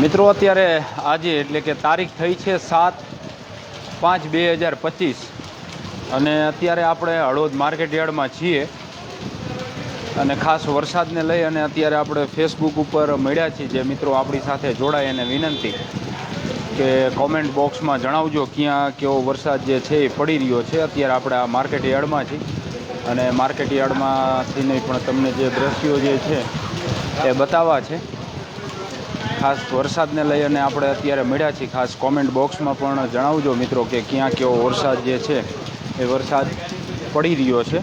મિત્રો, અત્યારે આજે એટલે કે તારીખ થઈ છે સાત પાંચ બે હજાર પચીસ. અને અત્યારે આપણે હળવદ માર્કેટ યાર્ડમાં છીએ. અને ખાસ વરસાદને લઈ અને અત્યારે આપણે ફેસબુક ઉપર મળ્યા છીએ જે મિત્રો આપણી સાથે જોડાય એને વિનંતી કે કોમેન્ટ બોક્સમાં જણાવજો ક્યાં કેવો વરસાદ જે છે એ પડી રહ્યો છે. અત્યારે આપણે આ માર્કેટ યાર્ડમાં છીએ. અને માર્કેટ યાર્ડમાંથી નહીં પણ તમને જે દ્રશ્યો જે છે એ બતાવવા છે. ખાસ વરસાદને લઈ અને આપણે અત્યારે મળ્યા છીએ. ખાસ કોમેન્ટ બોક્સમાં પણ જણાવજો મિત્રો કે ક્યાં કેવો વરસાદ જે છે એ વરસાદ પડી રહ્યો છે.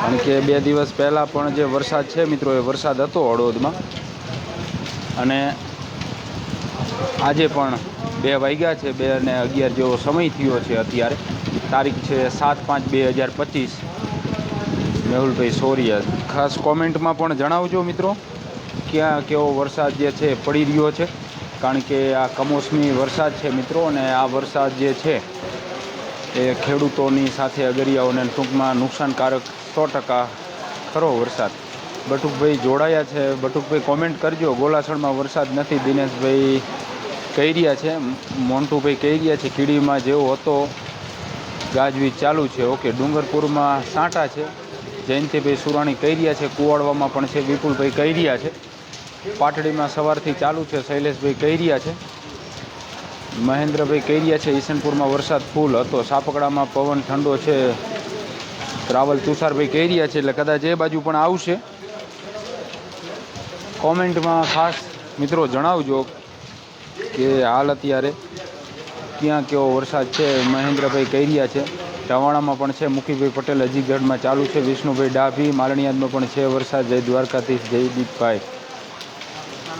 કારણ કે બે દિવસ પહેલાં પણ જે વરસાદ છે મિત્રો એ વરસાદ હતો હળવદમાં અને આજે પણ બે વાગ્યા છે, બે અને અગિયાર જેવો સમય થયો છે અત્યારે. તારીખ છે સાત પાંચ બે હજાર પચીસ. મેહુલભાઈ સોરિયા. ખાસ કોમેન્ટમાં પણ જણાવજો મિત્રો. ક્યાં કેવો વરસાદ જે છે પડી રહ્યો છે? કારણ કે આ કમોસમી વરસાદ છે મિત્રો, અને આ વરસાદ જે છે એ ખેડૂતોની સાથે અગરિયાઓને ટૂંકમાં નુકસાનકારક સો ટકા ખરો વરસાદ. બટુકભાઈ જોડાયા છે. બટુકભાઈ કોમેન્ટ કરજો. ગોલાસણમાં વરસાદ નથી, દિનેશભાઈ કહી રહ્યા છે. મોન્ટુભાઈ કહી રહ્યા છે, કીડીમાં જેવો હતો, ગાજવીજ ચાલુ છે. ઓકે, ડુંગરપુરમાં સાંટા છે. જયંતિભાઈ સુરાણી કહી રહ્યા છે, કુવાડવામાં પણ છે. વિપુલભાઈ કહી રહ્યા છે. પાટડીમાં સવારથી ચાલુ છે, શૈલેષભાઈ કહી રહ્યા છે. મહેન્દ્રભાઈ કહી છે, ઈસનપુરમાં વરસાદ ફૂલ હતો. સાપકડામાં પવન ઠંડો છે. રાવલ તુષારભાઈ કહી રહ્યા છે, એટલે કદાચ એ બાજુ પણ આવશે. કોમેન્ટમાં ખાસ મિત્રો જણાવજો કે હાલ અત્યારે ક્યાં કેવો વરસાદ છે. મહેન્દ્રભાઈ કહી રહ્યા છે રવાણામાં પણ છે, મુખીભાઈ પટેલ હજીગઢમાં ચાલુ છે, વિષ્ણુભાઈ ડાભી, માલણીયાદમાં પણ છે વરસાદ. જય દ્વારકાધીશ જયદીપભાઈ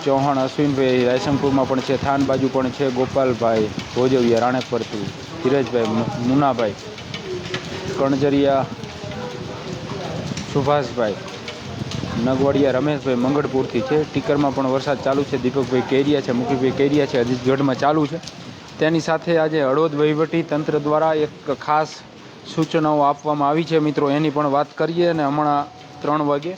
ચૌહાણ, અશ્વિનભાઈ રાયસમપુરમાં પણ છે, થાન બાજુ પણ છે, ગોપાલભાઈ ભોજવિયા રાણેકપરથી ધીરજભાઈ મુનાભાઈ, કણજરિયા, સુભાષભાઈ, નગવડિયા, રમેશભાઈ મંગળપુરથી છે. ટીકરમાં પણ વરસાદ ચાલુ છે. દીપકભાઈ કેરિયા છે, મુખીભાઈ કેરિયા છે અજીતગઢમાં ચાલુ છે. તેની સાથે આજે હળવદ વહીવટી તંત્ર દ્વારા એક ખાસ સૂચનાઓ આપવામાં આવી છે. મિત્રો, એની પણ વાત કરીએ અને હમણાં ત્રણ વાગે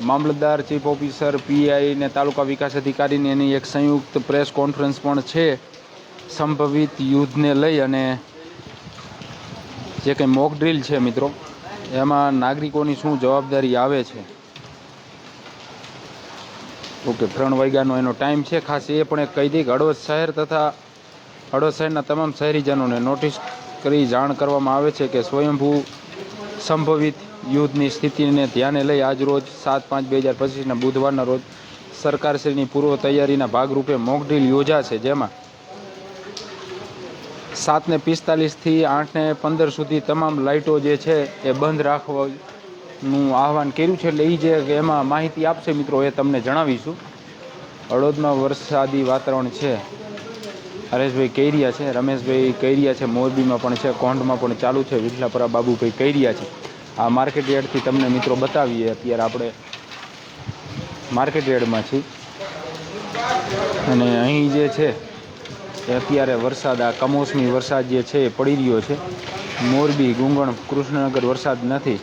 મામલતદાર, ચીફ ઓફિસર, પીઆઈ ને તાલુકા વિકાસ અધિકારીની એની એક સંયુક્ત પ્રેસ કોન્ફરન્સ પણ છે. સંભવિત યુદ્ધને લઈ અને જે કંઈ મોક ડ્રીલ છે મિત્રો, એમાં નાગરિકોની શું જવાબદારી આવે છે? ઓકે, ત્રણ વાગ્યાનો એનો ટાઈમ છે. ખાસ એ પણ એક કહી દઈ કે હળવદ શહેર તથા હળવદ શહેરના તમામ શહેરીજનોને નોટિસ કરી જાણ કરવામાં આવે છે કે સ્વયંભૂ સંભવિત યુદ્ધની સ્થિતિને ધ્યાને લઈ આજ રોજ સાત પાંચ બે હજાર પચીસના બુધવારના રોજ સરકારશ્રીની પૂર્વ તૈયારીના ભાગરૂપે મોકડ્રીલ યોજાશે, જેમાં સાતને પિસ્તાલીસથી આઠને પંદર સુધી તમામ લાઇટો જે છે એ બંધ રાખવાનું આહવાન કર્યું છે, એટલે એ જે એમાં માહિતી આપશે મિત્રો એ તમને જણાવીશું. હળોદમાં વરસાદી વાતાવરણ છે. હરેશભાઈ કૈરિયા છે, રમેશભાઈ કૈરિયા છે, મોરબીમાં પણ છે, કોંઢમાં પણ ચાલુ છે વિઠલાપરા બાબુભાઈ કૈરિયા છે. આ માર્કેટ યાર્ડથી તમને મિત્રો બતાવીએ અત્યારે આપણે માર્કેટ યાર્ડમાં છીએ. અને અહીં જે છે, એ અત્યારે વરસાદ, આ કમોસમી વરસાદ જે છે, એ પડી રહ્યો છે. મોરબી, ગુંગણ, કૃષ્ણનગર વરસાદ નથી.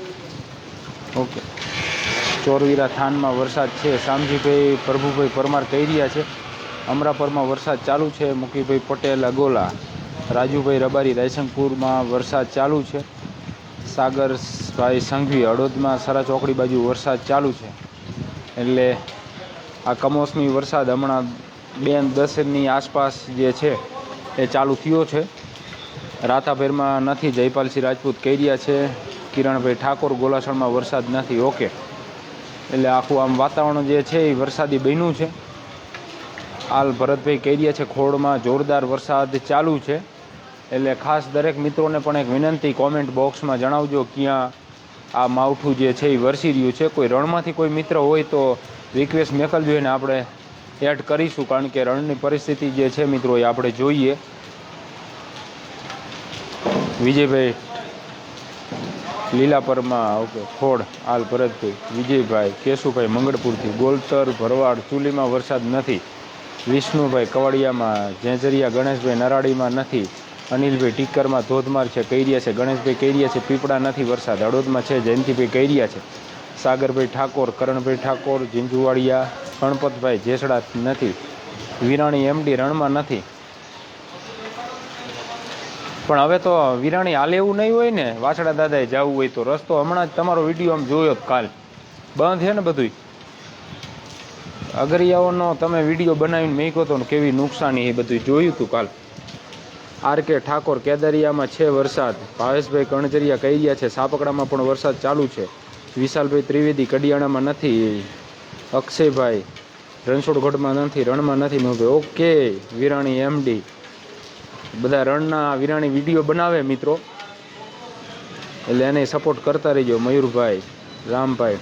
ઓકે. ચોરવીરા થાનમાં વરસાદ છે. શામજીભાઈ, પ્રભુભાઈ પરમાર કહી રહ્યા છે. અમરાપરમાં વરસાદ ચાલુ છે. મુકીભાઈ પટેલ, અગોલા, રાજુભાઈ રબારી, રાયસંગપુરમાં વરસાદ ચાલુ છે. સાગરભાઈ સંઘવી હળવદમાં સરા ચોકડી બાજુ વરસાદ ચાલુ છે. એટલે આ કમોસમી વરસાદ હમણાં બેન દસની આસપાસ જે છે એ ચાલુ થયો છે. રાતાભેરમાં નથી જયપાલસિંહ રાજપૂત કહી રહ્યા છે, કિરણભાઈ ઠાકોર ગોલાસણમાં વરસાદ નથી, ઓકે. એટલે આખું આમ વાતાવરણ જે છે એ વરસાદી બન્યું છે. હાલ ભરતભાઈ કહી રહ્યા છે ખોડમાં જોરદાર વરસાદ ચાલુ છે. એટલે ખાસ દરેક મિત્રોને પણ એક વિનંતી કોમેન્ટ બોક્સમાં જણાવજો ક્યાં આ માવઠું જે છે એ વરસી રહ્યું છે. કોઈ રણમાંથી કોઈ મિત્ર હોય તો રિક્વેસ્ટ મોકલજો એને આપણે એડ કરીશું, કારણ કે રણની પરિસ્થિતિ જે છે મિત્રો એ આપણે જોઈએ. વિજયભાઈ લીલાપરમાં, ઓકે, ખોડ, હાલ ભરતભાઈ. વિજયભાઈ, કેશુભાઈ મંગળપુરથી. ગોલતર, ભરવાડ, ચુલીમાં વરસાદ નથી. વિષ્ણુભાઈ કવાડિયામાં, ઝેંઝરિયા, ગણેશભાઈ નરાડીમાં નથી. અનિલભાઈ ટીકરમાં ધોધમાર છે કૈરિયા છે, ગણેશભાઈ કૈરિયા છે, પીપળા નથી, વરસાદ હળવદમાં છે, જયંતિભાઈ કૈરિયા છે. સાગરભાઈ ઠાકોર, કરણભાઈ ઠાકોર ઝીંઝુવાડિયા ગણપતભાઈ જેસડા નથી, વિરાણી એમડી રણમાં નથી. પણ હવે તો વિરાણી હાલે એવું નહીં હોય ને, વાછડા દાદાએ જવું હોય તો રસ્તો હમણાં જ તમારો વીડિયો આમ જોયો કાલ. બંધ છે ને બધુંય? અગરિયાઓનો તમે વીડિયો બનાવીને મેક્યો તો ને કેવી નુકસાની એ બધું જોયું હતું કાલ. આર કે ઠાકોર, કેદરિયામાં છે વરસાદ. ભાવેશભાઈ કણજરિયા કહી રહ્યા છે, સાપકડામાં પણ વરસાદ ચાલુ છે. વિશાલભાઈ ત્રિવેદી કડિયાણામાં નથી. અક્ષયભાઈ રણછોડગઢમાં નથી, રણમાં નથી મેં ઓકે, વિરાણી એમડી બધા રણના વિરાણી વીડિયો બનાવે મિત્રો. એટલે એને સપોર્ટ કરતા રહીજો મયુરભાઈ, રામભાઈ.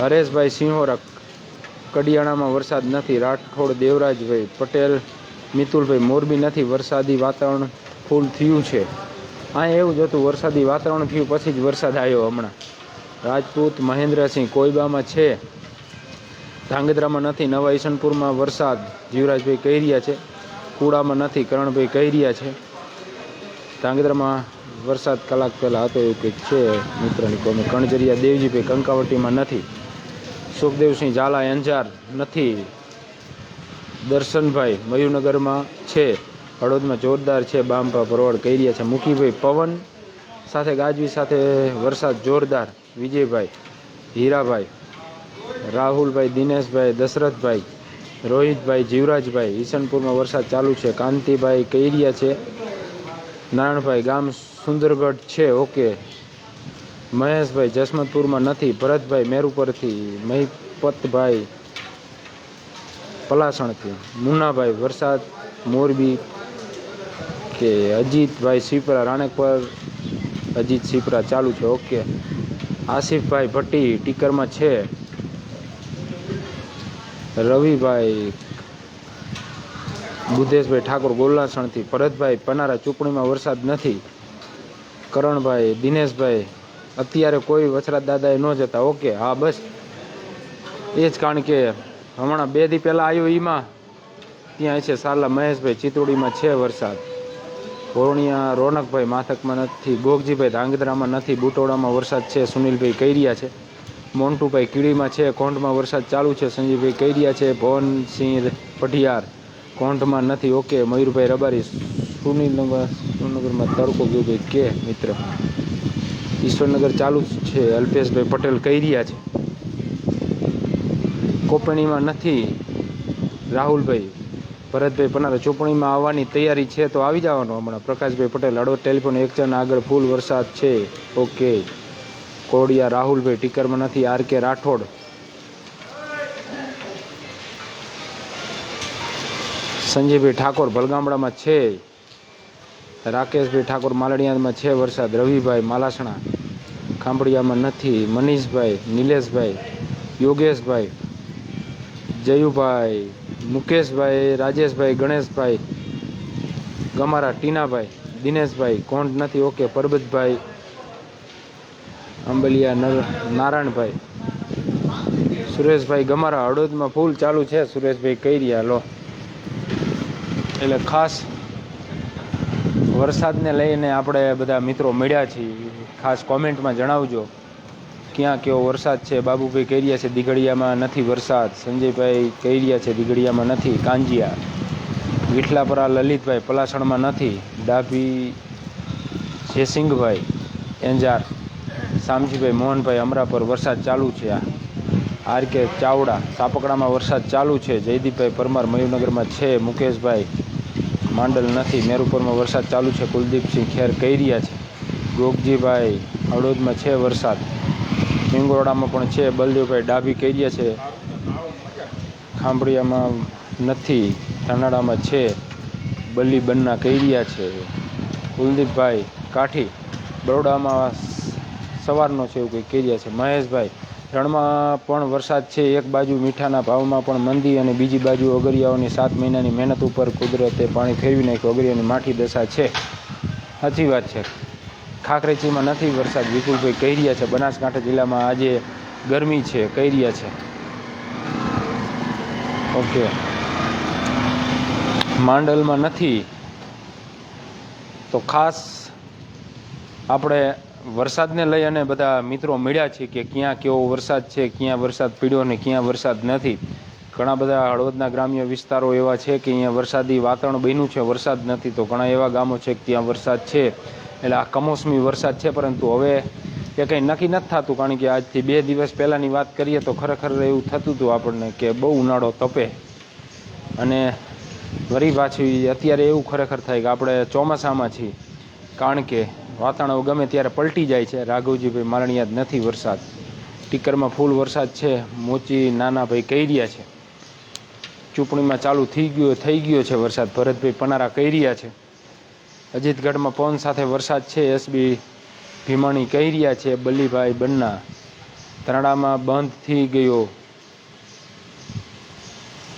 હરેશભાઈ સિંહોરા કડિયાણામાં વરસાદ નથી. રાઠોડ દેવરાજભાઈ પટેલ મિતુલભાઈ મોરબી નથી, વરસાદી વાતાવરણ ફૂલ થયું છે. હા એવું જ હતું, વરસાદી વાતાવરણ થયું, પછી જ વરસાદ આવ્યો હમણાં. રાજપૂત મહેન્દ્રસિંહ કોઈબામાં છે. ધાંગધ્રામાં નથી, નવા ઈશનપુરમાં વરસાદ. જીવરાજભાઈ કહી રહ્યા છે. કુડામાં નથી, કરણભાઈ કહી રહ્યા છે. ધાંગધ્રામાં વરસાદ કલાક પહેલાં હતો એવું કંઈક છે, મિત્રની કોમે. કણજરિયા દેવજીભાઈ કંકાવટીમાં નથી. સુખદેવસિંહ ઝાલા અંજાર નથી. દર્શનભાઈ મયુરનગરમાં છે. હળવદમાં જોરદાર છે. બામ્પા ભરવાડ કહી રહ્યા છે. મુખીભાઈ પવન સાથે ગાજવી સાથે વરસાદ જોરદાર. વિજયભાઈ હીરાભાઈ, રાહુલભાઈ દિનેશભાઈ, દશરથભાઈ, રોહિતભાઈ, જીવરાજભાઈ ઈશનપુરમાં વરસાદ ચાલુ છે. કાંતિભાઈ કહી રહ્યા છે. નારાયણભાઈ ગામ સુંદરગઢ છે. ઓકે. મહેશભાઈ જસમતપુરમાં નથી. ભરતભાઈ મેરુ પરથી. મહિપતભાઈ પલાસણથી મુન્નાભાઈ વરસાદ, મોરબી કે અજીતભાઈ સિપરા રાણેકપર, અજીત સિપરા ચાલુ છે, ઓકે. આસિફભાઈ ભટ્ટી ટીકરમાં છે. રવિભાઈ બુધેશભાઈ ઠાકોર ગોલાસણથી ભરતભાઈ પનારા ચૂંટણીમાં વરસાદ નથી. કરણભાઈ, દિનેશભાઈ, અત્યારે કોઈ વસરાત દાદાએ ન જતા, ઓકે, હા, બસ. એ જ કારણ કે હમણાં બે દી પહેલાં આવ્યો એમાં ત્યાં છે સાલા મહેશભાઈ ચિત્રોડીમાં છે વરસાદ. ભોરણિયા રોનકભાઈ માથકમાં નથી, ગોગજીભાઈ ધાંગધ્રામાં નથી બુટોડામાં વરસાદ છે, સુનિલભાઈ કહી રહ્યા છે. મોન્ટુભાઈ કીડીમાં છે, કોંઢમાં વરસાદ ચાલુ છે, સંજીવભાઈ કહી રહ્યા છે, ભવનસિંહ પઢિયાર. કોંઢમાં નથી, ઓકે, મયુરભાઈ રબારી, સુનિલનગર સુનગરમાં તડકો ગયો ભાઈ, કે મિત્ર? ઈશ્વરનગર ચાલુ છે, અલ્પેશભાઈ પટેલ કહી રહ્યા છે. કોપણીમાં નથી. રાહુલભાઈ, ભરતભાઈ પનારા ચોપણીમાં આવવાની તૈયારી છે તો આવી જવાનો હમણાં. પ્રકાશભાઈ પટેલ હળવદ ટેલિફોન એક્શન આગળ ફૂલ વરસાદ છે. ઓકે. કોડિયા, રાહુલભાઈ ટીકરમાં નથી. R K Rathod. સંજયભાઈ ઠાકોર ભલગામડામાં છે. રાકેશભાઈ ઠાકોર માલડિયામાં છે વરસાદ. રવિભાઈ માલાસણા. ખાંભડિયામાં નથી. મનીષભાઈ, નિલેશભાઈ, યોગેશભાઈ જયુભાઈ, મુકેશભાઈ, રાજેશભાઈ, ગણેશભાઈ ગમારા ટીનાભાઈ, દિનેશભાઈ, કોણ નથી? ઓકે, પરબતભાઈ, અંબલિયા, નર, નારાયણભાઈ, સુરેશભાઈ, ગમારા હળવદમાં ફૂલ ચાલુ છે. સુરેશભાઈ કહી રહ્યા લો. એટલે ખાસ વરસાદને લઈને આપણે બધા મિત્રો મળ્યા છીએ. ખાસ કોમેન્ટમાં જણાવજો. ક્યાં કેવો વરસાદ છે? બાબુભાઈ કહી રહ્યા છે દિઘડિયામાં નથી વરસાદ. સંજયભાઈ કહી રહ્યા છે દિગડિયામાં નથી. કાંજિયા. વિઠલાપરા લલિતભાઈ પલાસણમાં નથી. ડાભી જયસિંહભાઈ એંજાર શામજીભાઈ મોહનભાઈ અમરાપર વરસાદ ચાલુ છે આર કે ચાવડા, સાપકડામાં વરસાદ ચાલુ છે. જયદીપભાઈ પરમાર મયુરનગરમાં છે. મુકેશભાઈ માંડલ નથી. મેરુપરમાં વરસાદ ચાલુ છે. કુલદીપસિંહ ખેર કહી રહ્યા છે. ગોગજીભાઈ હળોદમાં છે વરસાદ. પિંગોરડામાં પણ છે, બલદેવભાઈ ડાભી કહી છે. ખાંભળિયામાં નથી ધનાડામાં છે. બલ્લી બન્ના કહી છે. કુલદીપભાઈ કાઠી બરોડામાં સવારનો છે એવું કંઈક કહી છે. મહેશભાઈ, રણમાં પણ વરસાદ છે, એક બાજુ મીઠાના ભાવમાં પણ મંદી અને બીજી બાજુ અગરિયાઓની સાત મહિનાની મહેનત ઉપર કુદરતે પાણી ફેરવી નાખ્યું અગરિયાની માઠી દશા છે. સાચી વાત છે. ખાખરેચીમાં નથી વરસાદ વિપુલભાઈ કહી રહ્યા છે. બનાસકાંઠા જિલ્લામાં આજે ગરમી છે, કહી રહ્યા છે. ઓકે. માંડલમાં નથી. તો ખાસ આપણે વરસાદને લઈ અને બધા મિત્રો મળ્યા છે કે ક્યાં કેવો વરસાદ છે, ક્યાં વરસાદ પીડ્યો ને ક્યાં વરસાદ નથી. ઘણા બધા હળવદના ગ્રામ્ય વિસ્તારો એવા છે કે અહીંયા વરસાદી વાતાવરણ બન્યું છે, વરસાદ નથી. તો ઘણા એવા ગામો છે કે ત્યાં વરસાદ છે. એટલે આ કમોસમી વરસાદ છે, પરંતુ હવે એ કંઈ નક્કી નથી થતું, કારણ કે આજથી બે દિવસ પહેલાંની વાત કરીએ તો ખરેખર એવું થતું હતું આપણને કે બહુ ઉનાળો તપે. અને વરી પાછી અત્યારે એવું ખરેખર થાય કે આપણે ચોમાસામાં છીએ, કારણ કે વાતાવરણ ગમે ત્યારે પલટી જાય છે. રાઘવજીભાઈ મારણિયા જ નથી વરસાદ. ટીકરમાં ફૂલ વરસાદ છે, મોચી નાના ભાઈ કહી રહ્યા છે. ચૂંટણીમાં ચાલુ થઈ ગયો થઈ ગયો છે વરસાદ. ભરતભાઈ પનારા કહી રહ્યા છે. અજીતગઢમાં પવન સાથે વરસાદ છે એસબી ભીમાણી કહી રહ્યા છે, બલ્લીભાઈ બન્ના. તરણામાં બંધ થઈ ગયો.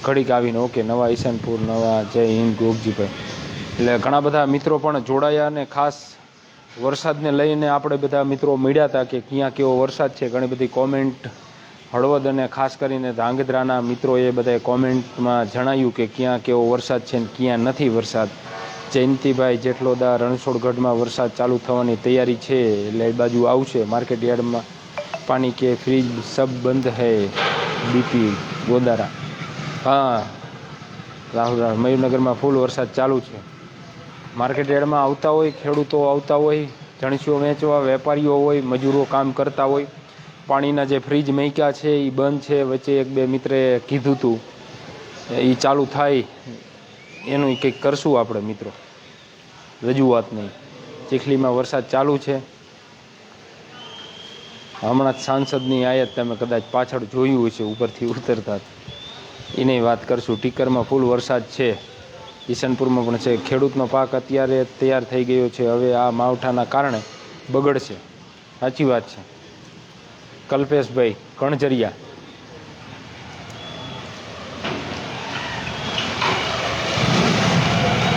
ઘડીક આવીને ઓકે, નવા ઈશાનપુર, નવા જય હિન્દ, ગોગજીભાઈ. એટલે ઘણા બધા મિત્રો પણ જોડાયા અને ખાસ વરસાદને લઈને આપણે બધા મિત્રો મળ્યા હતા કે ક્યાં કેવો વરસાદ છે, ઘણી બધી કોમેન્ટ હળવદ અને ખાસ કરીને ધાંગધ્રાના મિત્રોએ બધાએ કોમેન્ટમાં જણાવ્યું કે ક્યાં કેવો વરસાદ છે ને ક્યાં નથી વરસાદ. જયંતિભાઈ જેટલોદા રણછોડગઢમાં વરસાદ ચાલુ થવાની તૈયારી છે, એટલે એ બાજુ આવશે. માર્કેટ યાર્ડમાં પાણી કે ફ્રીજ સબ બંધ હૈ બીપી ગોદારા. હા, રાહુલ રાહુલ, મયુરનગરમાં ફૂલ વરસાદ ચાલુ છે. માર્કેટ યાર્ડમાં આવતા હોય, ખેડૂતો આવતા હોય, જણસીઓ વેચવા, વેપારીઓ હોય, મજૂરો કામ કરતા હોય, પાણીના જે ફ્રીજ મૈક્યા છે એ બંધ છે. વચ્ચે એક બે મિત્રે કીધું હતું એ ચાલુ થાય. એનું કંઈક કરશું આપણે, મિત્રો. રજૂઆત નહીં. ચીખલીમાં વરસાદ ચાલુ છે. હમણાં જ સાંસદની આયાત તમે કદાચ પાછળ જોયું હશે, ઉપરથી ઉતરતા એની વાત કરશું. ટીકરમાં ફૂલ વરસાદ છે. ઈશનપુરમાં પણ છે. ખેડૂતનો પાક અત્યારે તૈયાર થઈ ગયો છે. હવે આ માવઠાના કારણે બગડશે. સાચી વાત છે. કલ્પેશભાઈ કણજરિયા.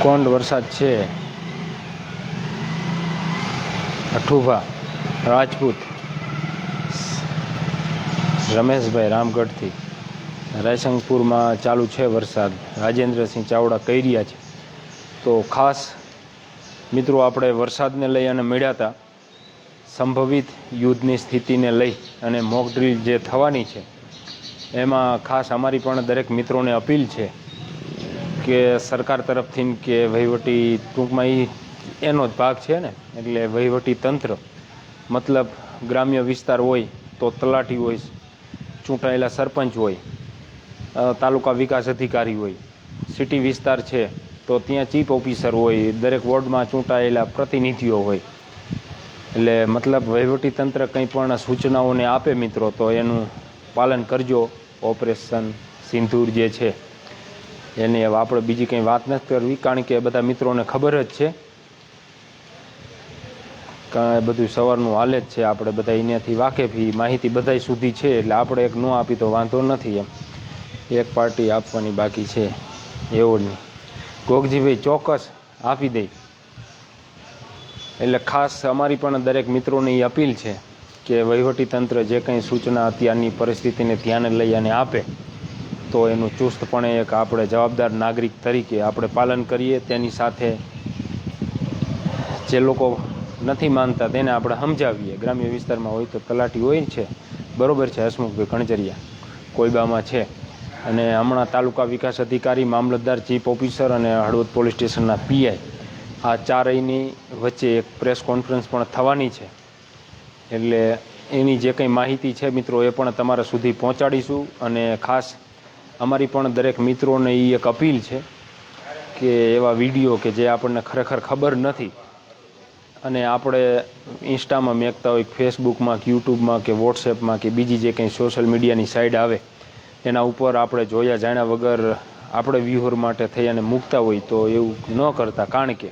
કોંડ વરસાદ છે. અઠુભા, રાજપૂત, રમેશભાઈ રામગઢથી. રાયસંગપુરમાં ચાલુ છે વરસાદ. રાજેન્દ્રસિંહ ચાવડા કહી રહ્યા છે. તો ખાસ મિત્રો, આપણે વરસાદને લઈ અને મળ્યા હતા સંભવિત યુદ્ધની સ્થિતિને લઈ અને મોક ડ્રીલ જે થવાની છે, એમાં ખાસ અમારી પણ દરેક મિત્રોને અપીલ છે. કે સરકાર તરફથી કે વહીવટી ટૂંકમાં એ એનો જ ભાગ છે ને, એટલે વહીવટી તંત્ર, મતલબ ગ્રામ્ય વિસ્તાર હોય તો તલાટી હોય, ચૂંટાયેલા સરપંચ હોય તાલુકા વિકાસ અધિકારી હોય, સિટી વિસ્તાર છે, તો ત્યાં ચીફ ઓફિસર હોય, દરેક વોર્ડમાં ચૂંટાયેલા પ્રતિનિધિઓ હોય. એટલે મતલબ વહીવટી તંત્ર કંઈ પણ સૂચનાઓને આપે મિત્રો, તો એનું પાલન કરજો. ઓપરેશન સિંધુર જે છે એની આપણે બીજી કંઈ વાત નથી કરવી, કારણ કે બધા મિત્રોને ખબર જ છે. કાંઈ બધું સવારનું હાલે જ છે, આપણે બધા અહીંયાથી વાકેફ માહિતી બધાય સુધી છે, એટલે આપણે એક ન આપી તો વાંધો નથી એમ. એક પાર્ટી આપવાની બાકી છે, એવો નહીં. ગોગજીભાઈ ચોક્કસ આપી દઈ એટલે ખાસ અમારી પણ દરેક મિત્રોને એ અપીલ છે કે વહીવટી તંત્ર જે કંઈ સૂચના અત્યારની પરિસ્થિતિને ધ્યાને લઈ અને આપે. તો એનું ચુસ્તપણે એક આપણે જવાબદાર નાગરિક તરીકે આપણે પાલન કરીએ, તેની સાથે જે લોકો નથી માનતા તેને આપણે સમજાવીએ. ગ્રામ્ય વિસ્તારમાં હોય તો તલાટી હોય છે, બરોબર છે હસમુખભાઈ કણજરિયા કોઈબામાં છે. અને હમણાં તાલુકા વિકાસ અધિકારી, મામલતદાર, ચીફ ઓફિસર અને હળવદ પોલીસ સ્ટેશનના પીઆઈ આ ચારેયની વચ્ચે એક પ્રેસ કોન્ફરન્સ પણ થવાની છે. એટલે એની જે કંઈ માહિતી છે મિત્રો, એ પણ તમારા સુધી પહોંચાડીશું. અને ખાસ અમારી પણ દરેક મિત્રોને એ એક અપીલ છે કે એવા વીડિયો કે જે આપણને ખરેખર ખબર નથી અને આપણે ઇન્સ્ટામાં મેકતા હોય, ફેસબુકમાં કે યુટ્યુબમાં કે વોટ્સએપમાં કે બીજી જે કંઈ સોશિયલ મીડિયાની સાઈડ આવે, એના ઉપર આપણે જોયા જાણ્યા વગર આપણે વ્યૂહર માટે થઈ અને મૂકતા હોય તો એવું ન કરતા. કારણ કે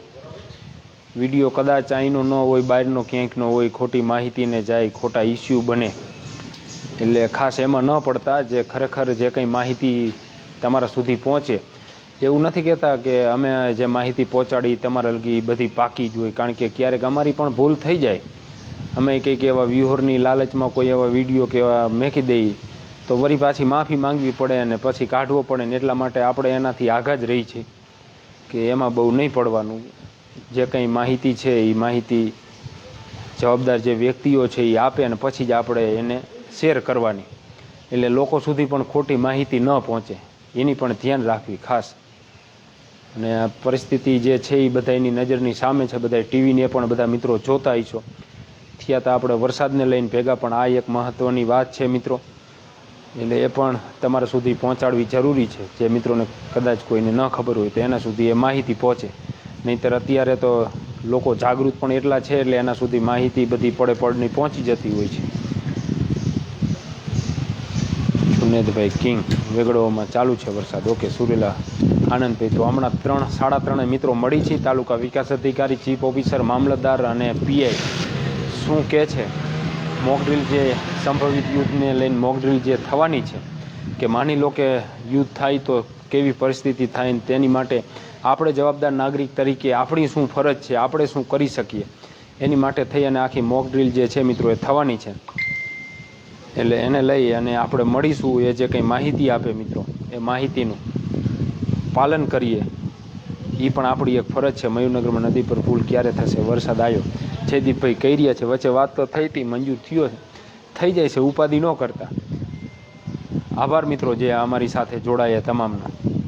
વીડિયો કદાચ અહીંનો ન હોય, બહારનો ક્યાંકનો હોય, ખોટી માહિતીને જાય, ખોટા ઇસ્યુ બને એટલે ખાસ એમાં ન પડતા જે ખરેખર જે કંઈ માહિતી તમારા સુધી પહોંચે. એવું નથી કહેતા કે અમે જે માહિતી પહોંચાડી તમારા લગી બધી પાકી જ હોય, કારણ કે ક્યારેક અમારી પણ ભૂલ થઈ જાય. અમે કંઈક એવા વ્યુહરની લાલચમાં કોઈ એવા વીડિયો કે એવા મેકી દઈએ તો વળી પાછી માફી માંગવી પડે અને પછી કાઢવો પડે ને એટલા માટે આપણે એનાથી આઘા જ રહી છે કે એમાં બહુ નહીં પડવાનું. જે કંઈ માહિતી છે એ માહિતી જવાબદાર જે વ્યક્તિઓ છે એ આપે અને પછી જ આપણે એને શેર કરવાની. એટલે લોકો સુધી પણ ખોટી માહિતી ન પહોંચે. એની પણ ધ્યાન રાખવી ખાસ. અને આ પરિસ્થિતિ જે છે એ બધાની નજરની સામે છે. બધા ટીવીને પણ બધા મિત્રો જોતા હશો. થયા તો આપણે વરસાદને લઈને ભેગા પણ આ એક મહત્ત્વની વાત છે મિત્રો. એટલે એ પણ તમારા સુધી પહોંચાડવી જરૂરી છે. જે મિત્રોને કદાચ કોઈને ન ખબર હોય તો એના સુધી એ માહિતી પહોંચે. નહીંતર અત્યારે તો લોકો જાગૃત પણ એટલા છે એટલે એના સુધી માહિતી બધી પડે પડની પહોંચી જતી હોય છે. જુનેદભાઈ કિંગ. વેગડોમાં ચાલુ છે વરસાદ. ઓકે, સુરેલા આનંદભાઈ તો હમણાં ત્રણ, સાડા ત્રણે મિત્રો મળી છે. તાલુકા વિકાસ અધિકારી, ચીફ ઓફિસર, મામલતદાર અને પીઆઈ. શું કહે છે? મોકડ્રીલ જે સંભવિત યુદ્ધને લઈને મોકડ્રીલ જે થવાની છે, કે માની લો કે યુદ્ધ થાય તો કેવી પરિસ્થિતિ થાય ને તેની માટે આપણે જવાબદાર નાગરિક તરીકે આપણી શું ફરજ છે, આપણે શું કરી શકીએ? એની માટે થઈ અને આખી મોકડ્રીલ જે છે મિત્રો એ થવાની છે. એટલે એને લઈ અને આપણે મળીશું એ જે કંઈ માહિતી આપે મિત્રો, એ માહિતીનું પાલન કરીએ. એ પણ આપણી એક ફરજ છે, મયુરનગરમાં નદી પર પુલ ક્યારે થશે? વરસાદ આવ્યો. જયદીપભાઈ કહી રહ્યા છે, વચ્ચે વાત તો થઈ હતી, મંજૂર થયો થઈ જાય છે, ઉપાધિ ન કરતા. આભાર મિત્રો, જે અમારી સાથે જોડાયા તમામના.